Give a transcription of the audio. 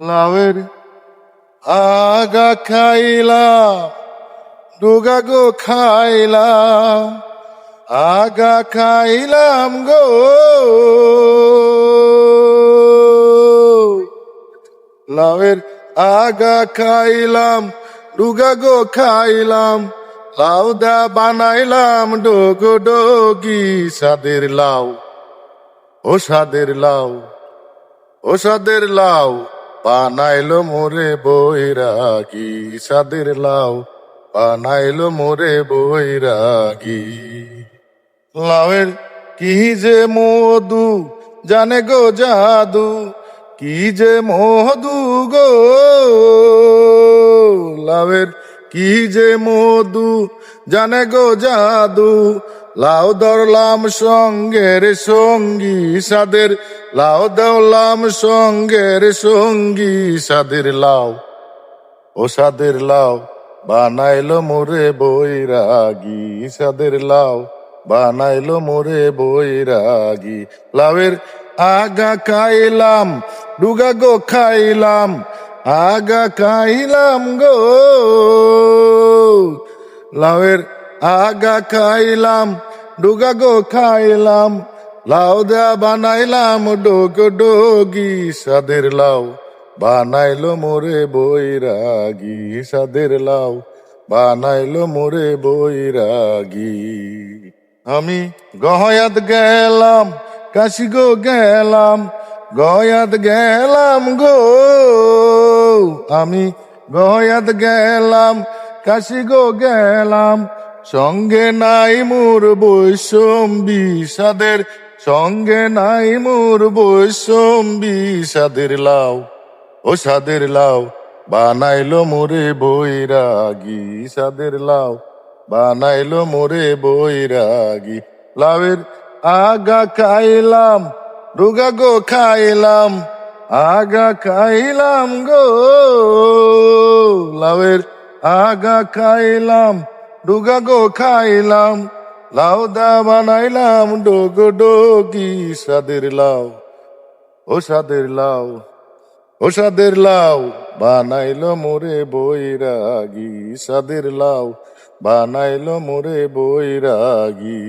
লাউয়ের আগা খাইলা ডুগা গো খাইলা, আগা খাইলাম গো। লাউয়ের আগা খাইলাম ডুগা গো খাইলাম লাউ দা বানাইলাম ডোগো ডোগি, সাদের লাউ, ও সাদের লাউ, ও সাদের লাউ। বানাইলো মোরে বৈরাগী, সাদের লাউ। পানাইলো মোরে বৈরাগী। লাউয়ের কি যে মধু, জানে গো জাদু, কি যে মধু গো। লাউয়ের কি যে মধু, জানে গো জাদু লাউ ধরলাম সঙ্গের সঙ্গী সাদের লাউ ধরলাম সঙ্গের সঙ্গী সাদের লাউ ও সাদের লাউ বানাইল মোরে বৈরাগী। সাদের লাউ বানাইল মোরে বৈরাগী। লাউয়ের আগা খাইলাম, ডুগা গো খাইলাম, আগা খাইলাম গো। লাউয়ের আগা খাইলাম ডুগা গো খাইলাম, লাউ দা বানাইলাম ডোগ ডোগি সাদের লাউ। বানাইলো মোরে বৈরাগী সাদের লাউ, বানাইলো মোরে বৈরাগী। আমি গহয়াত গেলাম, কাশি গো গেলাম গয়াত গেলাম গো। আমি গয়াত গেলাম, কাশি গো গেলাম সঙ্গে নাই মোর বৈষম্বি সাদের, সঙ্গে নাই মোর বৈষম্বি সাদের লাউ ও সাদের লাউ বানাইলো মোরে বৈরাগী সাদের লাউ বানাইলো মোরে বৈরাগী লাউয়ের আগা খাইলাম ডুগা গো খাইলাম, আগা খাইলাম গো, লাউয়ের আগা খাইলাম ডুগা গো খাইলাম, লাউ দা বানাইলাম, ডোগো ডোগি সাদের লাউ, ও সাদের লাউ, ও সাদের লাউ, বানাইল মোরে বৈরাগী, সাদের লাউ, বানাইল মোরে বৈরাগী।